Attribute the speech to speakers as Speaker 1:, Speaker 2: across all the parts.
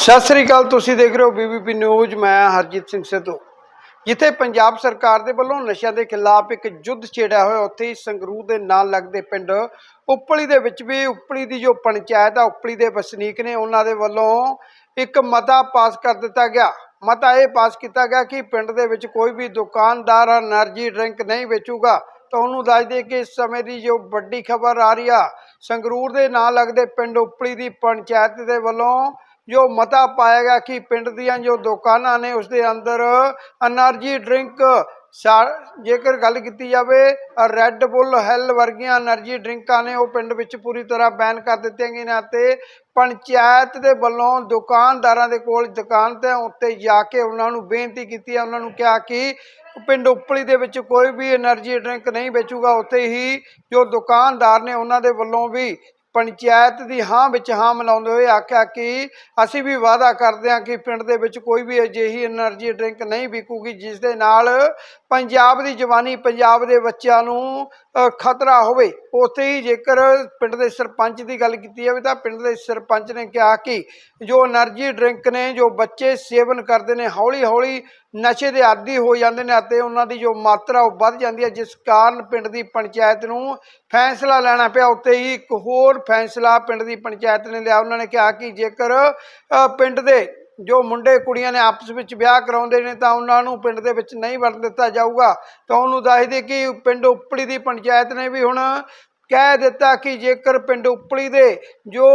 Speaker 1: ਸਤਿ ਸ੍ਰੀ ਅਕਾਲ, ਤੁਸੀਂ ਦੇਖ ਰਹੇ ਹੋ ਬੀਬੀਪੀ ਨਿਊਜ਼, ਮੈਂ ਹਰਜੀਤ ਸਿੰਘ ਸਿੱਧੂ। ਜਿੱਥੇ ਪੰਜਾਬ ਸਰਕਾਰ ਦੇ ਵੱਲੋਂ ਨਸ਼ਿਆਂ ਦੇ ਖਿਲਾਫ ਇੱਕ ਜੁੱਧ ਛੇੜਿਆ ਹੋਇਆ, ਉੱਥੇ ਹੀ ਸੰਗਰੂਰ ਦੇ ਨਾਲ ਲੱਗਦੇ ਪਿੰਡ ਉਪਲੀ ਦੇ ਵਿੱਚ ਵੀ, ਉਪਲੀ ਦੀ ਜੋ ਪੰਚਾਇਤ ਆ, ਉਪਲੀ ਦੇ ਵਸਨੀਕ ਨੇ, ਉਹਨਾਂ ਦੇ ਵੱਲੋਂ ਇੱਕ ਮਤਾ ਪਾਸ ਕਰ ਦਿੱਤਾ ਗਿਆ। ਮਤਾ ਇਹ ਪਾਸ ਕੀਤਾ ਗਿਆ ਕਿ ਪਿੰਡ ਦੇ ਵਿੱਚ ਕੋਈ ਵੀ ਦੁਕਾਨਦਾਰ એનર્ਜੀ ਡਰਿੰਕ ਨਹੀਂ ਵੇਚੂਗਾ। ਤਾਂ ਉਹਨੂੰ ਦੱਸ ਦੇ ਕਿ ਇਸ ਸਮੇਂ ਦੀ ਜੋ ਵੱਡੀ ਖਬਰ ਆ ਰਹੀ ਆ, ਸੰਗਰੂਰ ਦੇ ਨਾਲ ਲੱਗਦੇ ਪਿੰਡ ਉਪਲੀ ਦੀ ਪੰਚਾਇਤ ਦੇ ਵੱਲੋਂ ਜੋ ਮਤਾ ਪਾਇਆ ਗਿਆ ਕਿ ਪਿੰਡ ਦੀਆਂ ਜੋ ਦੁਕਾਨਾਂ ਨੇ ਉਸ ਦੇ ਅੰਦਰ એનર્ਜੀ ਡਰਿੰਕ ਜੇਕਰ ਗੱਲ ਕੀਤੀ ਜਾਵੇ, ਰੈੱਡ ਬੁੱਲ, ਹੈਲ ਵਰਗੀਆਂ એનર્ਜੀ ਡਰਿੰਕਾਂ ਨੇ ਉਹ ਪਿੰਡ ਵਿੱਚ ਪੂਰੀ ਤਰ੍ਹਾਂ ਬੈਨ ਕਰ ਦਿੱਤੀਆਂ ਗਈਆਂ ਅਤੇ ਪੰਚਾਇਤ ਦੇ ਵੱਲੋਂ ਦੁਕਾਨਦਾਰਾਂ ਦੇ ਕੋਲ ਦੁਕਾਨ ਤੇ ਉੱਤੇ ਜਾ ਕੇ ਉਹਨਾਂ ਨੂੰ ਬੇਨਤੀ ਕੀਤੀ ਹੈ। ਉਹਨਾਂ ਨੂੰ ਕਿਹਾ ਕਿ ਪਿੰਡ ਉਪਲੀ ਦੇ ਵਿੱਚ ਕੋਈ ਵੀ એનર્ਜੀ ਡਰਿੰਕ ਨਹੀਂ ਵੇਚੂਗਾ। ਉੱਥੇ ਹੀ ਜੋ ਦੁਕਾਨਦਾਰ ਨੇ ਉਹਨਾਂ ਦੇ ਵੱਲੋਂ ਵੀ ਪੰਚਾਇਤ ਦੀ ਹਾਂ ਵਿੱਚ ਹਾਂ ਮਿਲਾਉਂਦੇ ਹੋਏ ਆਖਿਆ ਕਿ ਅਸੀਂ ਵੀ ਵਾਅਦਾ ਕਰਦੇ ਹਾਂ ਕਿ ਪਿੰਡ ਦੇ ਵਿੱਚ ਕੋਈ ਵੀ ਅਜਿਹੀ એનર્ਜੀ ਡਰਿੰਕ ਨਹੀਂ ਵਿਕੂਗੀ, ਜਿਸ ਦੇ ਨਾਲ ਪੰਜਾਬ ਦੀ ਜਵਾਨੀ ਪੰਜਾਬ ਦੇ ਬੱਚਿਆਂ ਨੂੰ ਖਤਰਾ ਹੋਵੇ। ਉੱਥੇ ਹੀ ਜੇਕਰ ਪਿੰਡ ਦੇ ਸਰਪੰਚ ਦੀ ਗੱਲ ਕੀਤੀ ਜਾਵੇ ਤਾਂ ਪਿੰਡ ਦੇ ਸਰਪੰਚ ਨੇ ਕਿਹਾ ਕਿ ਜੋ એનર્ਜੀ ਡਰਿੰਕ ਨੇ, ਜੋ ਬੱਚੇ ਸੇਵਨ ਕਰਦੇ ਨੇ ਹੌਲੀ ਹੌਲੀ ਨਸ਼ੇ ਦੇ ਆਦੀ ਹੋ ਜਾਂਦੇ ਨੇ ਅਤੇ ਉਹਨਾਂ ਦੀ ਜੋ ਮਾਤਰਾ ਉਹ ਵੱਧ ਜਾਂਦੀ ਹੈ, ਜਿਸ ਕਾਰਨ ਪਿੰਡ ਦੀ ਪੰਚਾਇਤ ਨੂੰ ਫੈਸਲਾ ਲੈਣਾ ਪਿਆ। ਉੱਤੇ ਹੀ ਇੱਕ ਹੋਰ ਫੈਸਲਾ ਪਿੰਡ ਦੀ ਪੰਚਾਇਤ ਨੇ ਲਿਆ। ਉਹਨਾਂ ਨੇ ਕਿਹਾ ਕਿ ਜੇਕਰ ਪਿੰਡ ਦੇ ਜੋ ਮੁੰਡੇ ਕੁੜੀਆਂ ਨੇ ਆਪਸ ਵਿੱਚ ਵਿਆਹ ਕਰਾਉਂਦੇ ਨੇ, ਤਾਂ ਉਹਨਾਂ ਨੂੰ ਪਿੰਡ ਦੇ ਵਿੱਚ ਨਹੀਂ ਵੜਨ ਦਿੱਤਾ ਜਾਊਗਾ। ਤਾਂ ਉਹਨੂੰ ਦੱਸ ਦੇ ਕਿ ਪਿੰਡ ਉਪਲੀ ਦੀ ਪੰਚਾਇਤ ਨੇ ਵੀ ਹੁਣ ਕਹਿ ਦਿੱਤਾ ਕਿ ਜੇਕਰ ਪਿੰਡ ਉਪਲੀ ਦੇ ਜੋ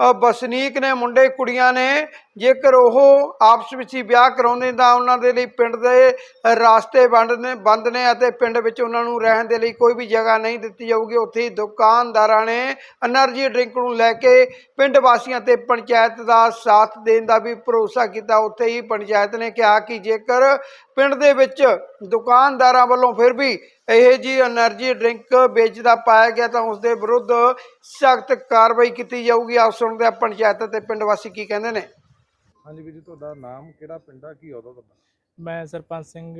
Speaker 1: ਵਸਨੀਕ ਨੇ, ਮੁੰਡੇ, ਕੁੜੀਆਂ ਨੇ, ਜੇਕਰ ਉਹ ਆਪਸ ਵਿੱਚ ਹੀ ਵਿਆਹ ਕਰਾਉਂਦੇ ਤਾਂ ਉਹਨਾਂ ਦੇ ਲਈ ਪਿੰਡ ਦੇ ਰਾਸਤੇ ਵੰਡਨੇ ਬੰਦ ਨੇ ਅਤੇ ਪਿੰਡ ਵਿੱਚ ਉਹਨਾਂ ਨੂੰ ਰਹਿਣ ਦੇ ਲਈ ਕੋਈ ਵੀ ਜਗ੍ਹਾ ਨਹੀਂ ਦਿੱਤੀ ਜਾਊਗੀ। ਉੱਥੇ ਹੀ ਦੁਕਾਨਦਾਰਾਂ ਨੇ એનર્ਜੀ ਡਰਿੰਕ ਨੂੰ ਲੈ ਕੇ ਪਿੰਡ ਵਾਸੀਆਂ ਤੇ ਪੰਚਾਇਤ ਦਾ ਸਾਥ ਦੇਣ ਦਾ ਵੀ ਭਰੋਸਾ ਕੀਤਾ। ਉੱਥੇ ਹੀ ਪੰਚਾਇਤ ਨੇ ਕਿਹਾ ਕਿ ਜੇਕਰ ਪਿੰਡ ਦੇ ਵਿੱਚ ਦੁਕਾਨਦਾਰਾਂ ਵੱਲੋਂ ਫਿਰ ਵੀ ਇਹ ਜੀ એનર્ਜੀ ਡਰਿੰਕ ਵੇਚਦਾ ਪਾਇਆ ਗਿਆ ਤਾਂ ਉਸ ਦੇ ਵਿਰੁੱਧ ਸਖਤ ਕਾਰਵਾਈ ਕੀਤੀ ਜਾਊਗੀ। ਆਸ ਸੁਣਦੇ ਆ ਪੰਚਾਇਤ ਤੇ ਪਿੰਡ ਵਾਸੀ ਕੀ ਕਹਿੰਦੇ ਨੇ?
Speaker 2: ਹਾਂਜੀ ਵੀਰ ਜੀ ਤੁਹਾਡਾ ਨਾਮ ਕਿਹੜਾ ਪਿੰਡ ਆ ਕੀ ਉਹਦਾ ਤੁਹਾਡਾ?
Speaker 3: ਮੈਂ ਸਰਪੰਚ ਸਿੰਘ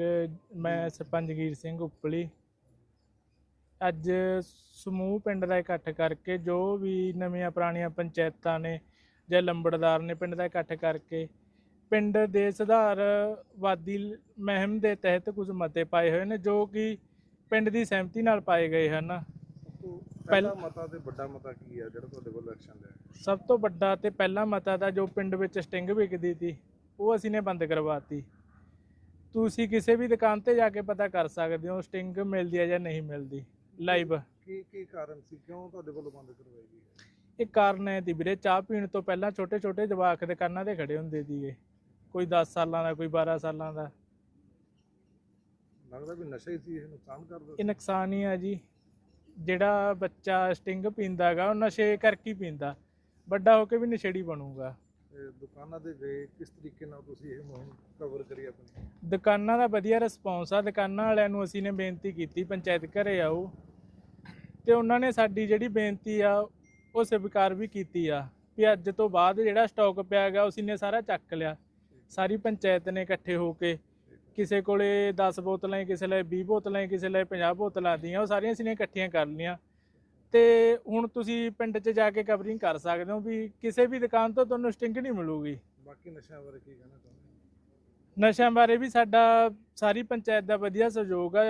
Speaker 3: ਮੈਂ ਸਰਪੰਚ ਜਗੀਰ ਸਿੰਘ ਉਪਲੀ। ਅੱਜ ਸਮੂਹ ਪਿੰਡ ਦਾ ਇਕੱਠ ਕਰਕੇ ਜੋ ਵੀ ਨਵੀਆਂ ਪੁਰਾਣੀਆਂ ਪੰਚਾਇਤਾਂ ਨੇ ਜਾਂ ਲੰਬੜਦਾਰ ਨੇ ਪਿੰਡ ਦਾ ਇਕੱਠ ਕਰਕੇ ਪਿੰਡ ਦੇ ਸੁਧਾਰਵਾਦੀ ਮਹਿਮ ਦੇ ਤਹਿਤ ਕੁਝ ਮਤੇ ਪਾਏ ਹੋਏ ਨੇ ਜੋ ਕਿ ਪਿੰਡ ਦੀ ਸਹਿਮਤੀ ਨਾਲ ਪਾਏ ਗਏ ਹਨ।
Speaker 2: ਪਹਿਲਾ ਮਤਾ ਤੇ ਵੱਡਾ ਮਤਾ ਕੀ ਆ ਜਿਹੜਾ ਤੁਹਾਡੇ ਕੋਲ ਐਕਸ਼ਨ ਲਿਆ?
Speaker 3: ਸਭ ਤੋਂ ਵੱਡਾ ਤੇ ਪਹਿਲਾ ਮਤਾ ਦਾ ਜੋ ਪਿੰਡ ਵਿੱਚ ਸਟਿੰਗ ਵਿਕਦੀ ਸੀ ਉਹ ਅਸੀਂ ਨੇ ਬੰਦ ਕਰਵਾਤੀ। ਤੁਸੀਂ ਕਿਸੇ ਵੀ ਦੁਕਾਨ ਤੇ ਜਾ ਕੇ ਪਤਾ ਕਰ ਸਕਦੇ ਹੋ ਸਟਿੰਗ ਮਿਲਦੀ ਹੈ ਜਾਂ ਨਹੀਂ ਮਿਲਦੀ। ਲਾਈਵ।
Speaker 2: ਕੀ ਕੀ ਕਾਰਨ ਸੀ? ਕਿਉਂ ਤੁਹਾਡੇ ਕੋਲੋਂ ਬੰਦ ਕਰਵਾਈ ਗਈ? ਹੈ?
Speaker 3: ਇਹ ਕਾਰਨ ਹੈ ਦੀ ਵੀਰੇ ਚਾਹ ਪੀਣ ਤੋਂ ਪਹਿਲਾਂ ਛੋਟੇ ਛੋਟੇ ਜਵਾਕ ਦੁਕਾਨਾਂ ਤੇ ਖੜੇ ਹੁੰਦੇ ਸੀਗੇ। ਕੋਈ 10 ਸਾਲਾਂ ਦਾ ਕੋਈ 12 ਸਾਲਾਂ ਦਾ।
Speaker 2: ਲੱਗਦਾ ਵੀ ਨਸ਼ਾ ਹੀ ਸੀ ਇਹ ਨੁਕਸਾਨ ਕਰਦਾ
Speaker 3: ਇਹ ਨੁਕਸਾਨ ਹੀ ਆ ਜੀ। ਜਿਹੜਾ ਬੱਚਾ ਸਟਿੰਗ ਪੀਂਦਾਗਾ ਉਹ ਨਸ਼ੇ ਕਰਕੇ ਹੀ ਪੀਂਦਾ। ਵੱਡਾ ਹੋ ਕੇ ਵੀ ਨਸ਼ੇੜੀ ਬਣੂਗਾ।
Speaker 2: ਤੇ ਦੁਕਾਨਾਂ ਦੇ ਵੇ ਕਿਸ ਤਰੀਕੇ ਨਾਲ ਤੁਸੀਂ ਇਹ ਮੁਹਿੰਮ ਕਵਰ ਕਰੀ ਆਪਣੀ?
Speaker 3: ਦੁਕਾਨਾਂ ਦਾ ਵਧੀਆ ਰਿਸਪੌਂਸ ਆ। ਦੁਕਾਨਾਂ ਵਾਲਿਆਂ ਨੂੰ ਅਸੀਂ ਨੇ ਬੇਨਤੀ ਕੀਤੀ ਪੰਚਾਇਤ ਘਰੇ ਆਓ। ਤੇ ਉਹਨਾਂ ਨੇ ਸਾਡੀ ਜਿਹੜੀ ਬੇਨਤੀ ਆ ਉਹ ਸਵੀਕਾਰ ਵੀ ਕੀਤੀ ਆ। ਵੀ ਅੱਜ ਤੋਂ ਬਾਅਦ ਜਿਹੜਾ ਸਟਾਕ ਪਿਆ ਗਿਆ ਅਸੀਂ ਨੇ ਸਾਰਾ ਚੱਕ ਲਿਆ। ਸਾਰੀ ਪੰਚਾਇਤ ਨੇ ਇਕੱਠੇ ਹੋ ਕੇ ਕਿਸੇ ਕੋਲੇ 10 ਬੋਤਲਾਂ ਕਿਸੇ ਲਈ 20 ਬੋਤਲਾਂ ਕਿਸੇ ਲਈ 50 ਬੋਤਲਾਂ ਦੀਆਂ ਉਹ ਸਾਰੀਆਂ ਅਸੀਂ ਨੇ ਇਕੱਠੀਆਂ ਕਰ ਲਈਆਂ। ਤੇ ਹੁਣ ਤੁਸੀਂ ਪਿੰਡ 'ਚ ਜਾ ਕੇ ਕਵਰਿੰਗ ਕਰ ਸਕਦੇ ਹੋ ਵੀ ਕਿਸੇ ਵੀ ਦੁਕਾਨ ਤੋਂ ਤੁਹਾਨੂੰ ਸਟਿੰਗ ਨਹੀਂ ਮਿਲੂਗੀ।
Speaker 2: ਬਾਕੀ ਨਸ਼ਿਆਂ ਬਾਰੇ ਕੀ ਕਹਿਣਾ ਚਾਹੁੰਦੇ
Speaker 3: ਨਸ਼ਿਆਂ ਬਾਰੇ ਵੀ ਸਾਡਾ ਸਾਰੀ ਪੰਚਾਇਤ ਦਾ ਵਧੀਆ ਸਹਿਯੋਗ ਆ।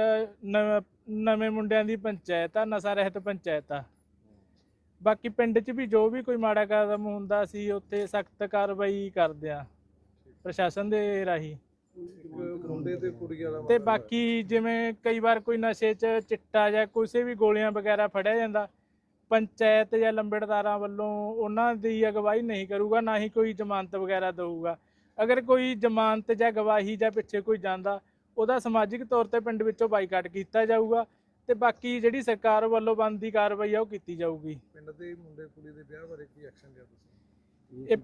Speaker 3: ਨਵੇਂ ਮੁੰਡਿਆਂ ਦੀ ਪੰਚਾਇਤ ਆ ਨਸ਼ਾ ਰਹਿਤ ਪੰਚਾਇਤ ਆ। ਬਾਕੀ ਪਿੰਡ 'ਚ ਵੀ ਜੋ ਵੀ ਕੋਈ ਮਾੜਾ ਕਦਮ ਹੁੰਦਾ ਸੀ ਉੱਥੇ ਸਖਤ ਕਾਰਵਾਈ ਕਰਦੇ ਆ ਪ੍ਰਸ਼ਾਸਨ ਦੇ ਰਾਹੀਂ।
Speaker 2: ਤੇ
Speaker 3: ਬਾਕੀ ਜਿਵੇਂ ਕਈ ਵਾਰ ਕੋਈ ਨਸ਼ੇ 'ਚ ਚਿੱਟਾ ਜਾਂ ਕਿਸੇ ਵੀ ਗੋਲੀਆਂ ਵਗੈਰਾ ਫੜਿਆ ਜਾਂਦਾ ਪੰਚਾਇਤ ਜਾਂ ਲੰਬੜਦਾਰਾਂ ਵੱਲੋਂ ਉਹਨਾਂ ਦੀ ਅਗਵਾਈ ਨਹੀਂ ਕਰੂਗਾ ਨਾ ਹੀ ਕੋਈ ਜ਼ਮਾਨਤ ਵਗੈਰਾ ਦਊਗਾ। ਅਗਰ ਕੋਈ ਜ਼ਮਾਨਤ ਜਾਂ ਗਵਾਹੀ ਜਾਂ ਪਿੱਛੇ ਕੋਈ ਜਾਂਦਾ ਉਹਦਾ ਸਮਾਜਿਕ ਤੌਰ ਤੇ ਪਿੰਡ ਵਿੱਚੋਂ ਬਾਈਕਾਟ ਕੀਤਾ ਜਾਊਗਾ ਤੇ ਬਾਕੀ ਜਿਹੜੀ ਸਰਕਾਰ ਵੱਲੋਂ ਬਣਦੀ ਕਾਰਵਾਈ ਆ ਉਹ ਕੀਤੀ ਜਾਊਗੀ।
Speaker 2: ਪਿੰਡ ਦੇ ਮੁੰਡੇ ਕੁੜੀ ਦੇ ਵਿਆਹ ਬਾਰੇ ਕੀ ਐਕਸ਼ਨ ਲਿਆ ਤੁਸੀਂ?
Speaker 3: ਇਹ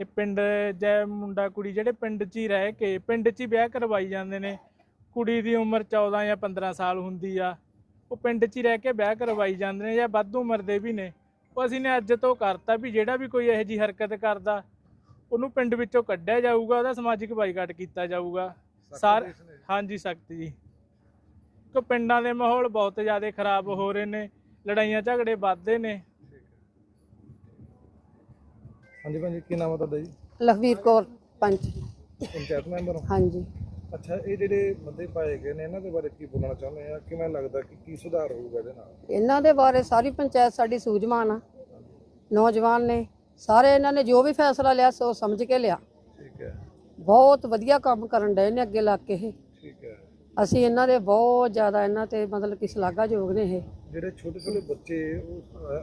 Speaker 3: ਇਹ ਪਿੰਡ ਜੈ ਮੁੰਡਾ ਕੁੜੀ ਜਿਹੜੇ ਪਿੰਡ 'ਚ ਹੀ ਰਹਿ ਕੇ ਪਿੰਡ 'ਚ ਹੀ ਵਿਆਹ ਕਰਵਾਈ ਜਾਂਦੇ ਨੇ। ਕੁੜੀ ਦੀ ਉਮਰ 14 ਜਾਂ 15 ਸਾਲ ਹੁੰਦੀ ਆ। ਉਹ ਪਿੰਡ 'ਚ ਹੀ ਰਹਿ ਕੇ ਵਿਆਹ ਕਰਵਾਈ ਜਾਂਦੇ ਨੇ ਜਾਂ ਵੱਧ ਉਮਰ ਦੇ ਵੀ ਨੇ। ਉਹ ਅਸੀਂ ਨੇ ਅੱਜ ਤੋਂ ਕਰਤਾ ਵੀ ਜਿਹੜਾ ਵੀ ਕੋਈ ਇਹੋ ਜੀ ਹਰਕਤ ਕਰਦਾ ਉਹਨੂੰ ਪਿੰਡ ਵਿੱਚੋਂ ਕੱਢਿਆ ਜਾਊਗਾ ਉਹਦਾ ਸਮਾਜਿਕ ਬਾਈਕਾਟ ਕੀਤਾ ਜਾਊਗਾ। ਸਾਰ-? ਹਾਂਜੀ ਸਖਤ ਜੀ। ਕਿ ਪਿੰਡਾਂ ਦੇ ਮਾਹੌਲ ਬਹੁਤ ਜ਼ਿਆਦਾ ਖਰਾਬ ਹੋ ਰਹੇ ਨੇ ਲੜਾਈਆਂ ਝਗੜੇ ਵੱਧਦੇ ਨੇ।
Speaker 2: ਹਾਂਜੀ ਭੈਣ ਜੀ ਕੀ ਨਾਮ ਹੈ ਤੁਹਾਡਾ ਜੀ?
Speaker 4: ਲਖਵੀਰ ਕੌਰ ਪੰਚ
Speaker 2: ਪੰਚਾਇਤ ਮੈਂਬਰ ਹੋ?
Speaker 4: ਹਾਂਜੀ।
Speaker 2: ਅੱਛਾ ਇਹ ਜਿਹੜੇ ਬੰਦੇ ਪਾਏ ਗਏ ਨੇ ਇਹਨਾਂ ਦੇ ਬਾਰੇ ਕੀ ਬੋਲਣਾ ਚਾਹੁੰਦੇ ਆ? ਕਿਵੇਂ ਲੱਗਦਾ ਕਿ ਕੀ ਸੁਧਾਰ ਹੋਊਗਾ ਇਹਦੇ ਨਾਲ?
Speaker 4: ਇਹਨਾਂ ਦੇ ਬਾਰੇ ਸਾਰੀ ਪੰਚਾਇਤ ਸਾਡੀ ਸੂਝਵਾਨ ਆ। ਨੌਜਵਾਨ ਨੇ। ਸਾਰੇ ਇਹਨਾਂ ਨੇ ਜੋ ਵੀ ਫੈਸਲਾ ਲਿਆ ਸੋ ਸਮਝ ਕੇ ਲਿਆ।
Speaker 2: ਠੀਕ ਹੈ।
Speaker 4: ਬਹੁਤ ਵਧੀਆ ਕੰਮ ਕਰਨ ਡਏ ਨੇ ਅੱਗੇ ਲੱਗ ਕੇ ਇਹ।
Speaker 2: ਠੀਕ ਹੈ।
Speaker 4: ਅਸੀਂ ਇਹਨਾਂ ਦੇ ਬਹੁਤ ਜ਼ਿਆਦਾ ਇਹਨਾਂ ਤੇ ਮਤਲਬ ਕਿ ਸ਼ਲਾਘਾਯੋਗ ਨੇ ਇਹ।
Speaker 2: ਜਿਹੜੇ ਛੋਟੇ ਛੋਟੇ ਬੱਚੇ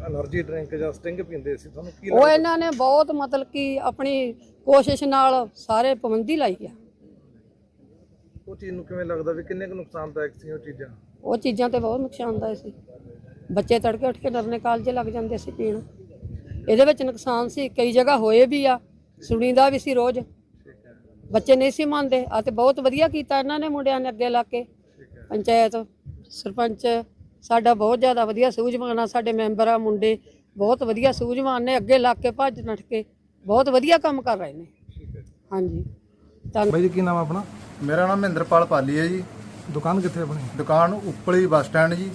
Speaker 2: એનર્ਜੀ ਡਰਿੰਕ ਜਾਂ ਸਟਿੰਗ ਪੀਂਦੇ ਸੀ ਤੁਹਾਨੂੰ ਕੀ
Speaker 4: ਉਹ ਇਹਨਾਂ ਨੇ ਬਹੁਤ ਮਤਲਬ ਕਿ ਆਪਣੀ ਕੋਸ਼ਿਸ਼ ਨਾਲ ਸਾਰੇ ਪਾਬੰਦੀ ਲਾਈ ਆ।
Speaker 2: ਉਹ ਚੀਜ਼ ਨੂੰ ਕਿਵੇਂ ਲੱਗਦਾ ਵੀ ਕਿੰਨੇ ਕੁ ਨੁਕਸਾਨਦਾਇਕ ਸੀ ਉਹ ਚੀਜ਼ਾਂ?
Speaker 4: ਉਹ ਚੀਜ਼ਾਂ ਤੇ ਬਹੁਤ ਨੁਕਸਾਨਦਾਇਕ ਸੀ। ਬੱਚੇ ਤੜਕੇ ਉੱਠ ਕੇ ਨਰਨੇ ਕਾਲਜੇ ਲੱਗ ਜਾਂਦੇ ਸੀ ਪੀਣ। ਇਹਦੇ ਵਿੱਚ ਨੁਕਸਾਨ ਸੀ ਕਈ ਜਗ੍ਹਾ ਹੋਏ ਵੀ ਆ ਸੁਣੀਦਾ ਵੀ ਸੀ ਰੋਜ਼। ਬੱਚੇ ਨਹੀਂ ਸੀ ਮੰਨਦੇ ਆ ਤੇ ਬਹੁਤ ਵਧੀਆ ਕੀਤਾ ਇਹਨਾਂ ਨੇ ਮੁੰਡਿਆਂ ਨੇ ਅੱਗੇ ਲਾ ਕੇ। ਪੰਚਾਇਤ ਸਰਪੰਚ ਸਾਡਾ ਬਹੁਤ ਜ਼ਿਆਦਾ ਵਧੀਆ ਸੂਝਵਾਨ ਆ ਸਾਡੇ ਮੈਂਬਰ ਆ ਮੁੰਡੇ ਬਹੁਤ ਵਧੀਆ ਸੂਝਵਾਨ ਨੇ ਅੱਗੇ ਲਾ ਕੇ ਭੱਜ ਨੱਠ ਕੇ ਬਹੁਤ ਵਧੀਆ ਕੰਮ ਕਰ ਰਹੇ ਨੇ। ਹਾਂਜੀ। ਧੰਨ
Speaker 2: ਬਾਈ ਜੀ ਕੀ ਨਾਮ ਆਪਣਾ?
Speaker 5: ਮੇਰਾ ਨਾਮ ਮਹਿੰਦਰਪਾਲ ਪਾਲੀ ਹੈ ਜੀ।
Speaker 2: ਦੁਕਾਨ ਕਿੱਥੇ ਆਪਣੀ?
Speaker 5: ਦੁਕਾਨ ਉਪਲੀ ਬੱਸ ਸਟੈਂਡ ਜੀ।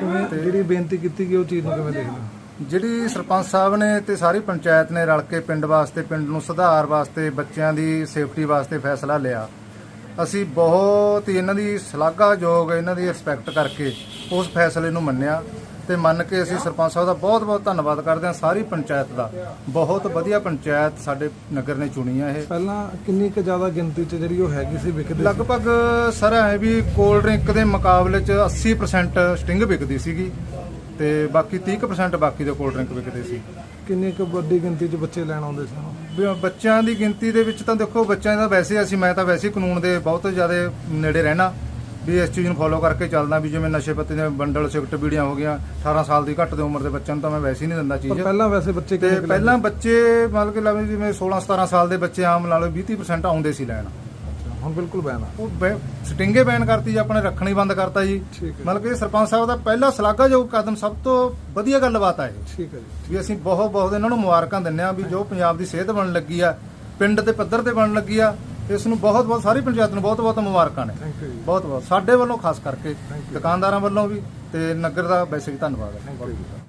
Speaker 2: ਕਿਵੇਂ ਜਿਹੜੀ ਬੇਨਤੀ ਕੀਤੀ ਗਈ ਉਹ ਚੀਜ਼ ਨੂੰ ਕਿਵੇਂ ਦੇਖਦੇ ਹੋ?
Speaker 5: ਜਿਹੜੀ ਸਰਪੰਚ ਸਾਹਿਬ ਨੇ ਤੇ ਸਾਰੀ ਪੰਚਾਇਤ ਨੇ ਰਲ ਕੇ ਪਿੰਡ ਵਾਸਤੇ ਪਿੰਡ ਨੂੰ ਸੁਧਾਰ ਵਾਸਤੇ ਬੱਚਿਆਂ ਦੀ ਸੇਫਟੀ ਵਾਸਤੇ ਫੈਸਲਾ ਲਿਆ। ਅਸੀਂ ਬਹੁਤ ਹੀ ਇਹਨਾਂ ਦੀ ਸ਼ਲਾਘਾਯੋਗ ਇਹਨਾਂ ਦੀ ਰਿਸਪੈਕਟ ਕਰਕੇ ਉਸ ਫੈਸਲੇ ਨੂੰ ਮੰਨਿਆ। ਤੇ ਮੰਨ ਕੇ ਅਸੀਂ ਸਰਪੰਚ ਸਾਹਿਬ ਦਾ ਬਹੁਤ-ਬਹੁਤ ਧੰਨਵਾਦ ਕਰਦੇ ਹਾਂ ਸਾਰੀ ਪੰਚਾਇਤ ਦਾ। ਬਹੁਤ ਵਧੀਆ ਪੰਚਾਇਤ ਸਾਡੇ ਨਗਰ ਨੇ ਚੁਣੀ ਆ ਇਹ।
Speaker 2: ਪਹਿਲਾਂ ਕਿੰਨੀ ਕੁ ਜ਼ਿਆਦਾ ਗਿਣਤੀ 'ਚ ਜਿਹੜੀ ਉਹ ਹੈਗੀ ਸੀ ਵਿਕਦੇ ਸੀ?
Speaker 5: ਲਗਭਗ ਸਰ ਹੈ ਵੀ ਕੋਲਡ ਡਰਿੰਕ ਦੇ ਮੁਕਾਬਲੇ ਚ 80% ਸਟਿੰਗ ਵਿਕਦੀ ਸੀਗੀ ਤੇ ਬਾਕੀ 30% ਬਾਕੀ ਦੇ ਕੋਲਡ ਡਰਿੰਕ ਵਿਕਦੇ ਸੀ।
Speaker 2: ਕਿੰਨੀ ਕੁ ਵੱਡੀ ਗਿਣਤੀ 'ਚ ਬੱਚੇ ਲੈਣ ਆਉਂਦੇ ਸੀ?
Speaker 5: ਵੀ ਬੱਚਿਆਂ ਦੀ ਗਿਣਤੀ ਦੇ ਵਿੱਚ ਤਾਂ ਦੇਖੋ ਬੱਚਿਆਂ ਦਾ ਵੈਸੇ ਅਸੀਂ ਮੈਂ ਤਾਂ ਵੈਸੇ ਕਾਨੂੰਨ ਦੇ ਬਹੁਤ ਜ਼ਿਆਦਾ ਨੇੜੇ ਰਹਿਣਾ। ਵੀ ਇਸ ਚੀਜ਼ ਨੂੰ ਫੋਲੋ ਕਰਕੇ ਚੱਲਦਾ ਵੀ ਜਿਵੇਂ ਨਸ਼ੇ ਪੱਤੇ ਦੇ ਬੰਡਲ ਸਿਗਰਟ ਬੀੜੀਆਂ ਹੋ ਗਈਆਂ 18 ਸਾਲ ਦੀ ਘੱਟ ਦੀ ਉਮਰ ਦੇ ਬੱਚਿਆਂ ਨੂੰ ਤਾਂ ਮੈਂ ਵੈਸੇ ਹੀ ਨਹੀਂ ਦਿੰਦਾ
Speaker 2: ਪਰ
Speaker 5: ਚੀਜ਼
Speaker 2: ਪਹਿਲਾਂ ਵੈਸੇ ਬੱਚੇ
Speaker 5: ਤੇ ਪਹਿਲਾਂ ਬੱਚੇ ਮਤਲਬ ਕਿ ਲਓ ਜਿਵੇਂ 16 17 ਸਾਲ ਦੇ ਬੱਚੇ ਆਮ ਲਾ ਲਓ 20 30% ਆਉਂਦੇ ਸੀ ਲੈਣ?
Speaker 2: ਹੁਣ ਬਿਲਕੁਲ ਬੈਨ ਆ।
Speaker 5: ਉਹ ਸਟਿੰਗੇ ਬੈਨ ਕਰਤੀ ਜੀ ਆਪਣੇ ਰੱਖਣੀ ਬੰਦ ਕਰਤਾ ਜੀ। ਮਤਲਬ ਕਿ ਸਰਪੰਚ ਸਾਹਿਬ ਦਾ ਪਹਿਲਾ ਸ਼ਲਾਘਾਯੋਗ ਕਦਮ ਸਭ ਤੋਂ ਵਧੀਆ ਗੱਲਬਾਤ ਆ ਇਹ।
Speaker 2: ਠੀਕ ਹੈ ਜੀ।
Speaker 5: ਵੀ ਅਸੀਂ ਬਹੁਤ ਬਹੁਤ ਇਹਨਾਂ ਨੂੰ ਮੁਬਾਰਕਾਂ ਦਿੰਦੇ ਆ ਵੀ ਜੋ ਪੰਜਾਬ ਦੀ ਸਿਹਤ ਬਣਨ ਲੱਗੀ ਆ ਪਿੰਡ ਦੇ ਪੱਧਰ ਤੇ ਬਣਨ ਲੱਗੀ ਆ ਇਸ ਨੂੰ ਬਹੁਤ ਬਹੁਤ ਸਾਰੀ ਪੰਚਾਇਤ ਨੂੰ ਬਹੁਤ ਬਹੁਤ ਮੁਬਾਰਕਾਂ ਨੇ। ਬਹੁਤ ਬਹੁਤ। ਸਾਡੇ ਵੱਲੋਂ ਖਾਸ ਕਰਕੇ. ਦੁਕਾਨਦਾਰਾਂ ਵੱਲੋਂ ਵੀ ਤੇ ਨਗਰ ਦਾ ਵੈਸੇ ਵੀ ਧੰਨਵਾਦ ਹੈ।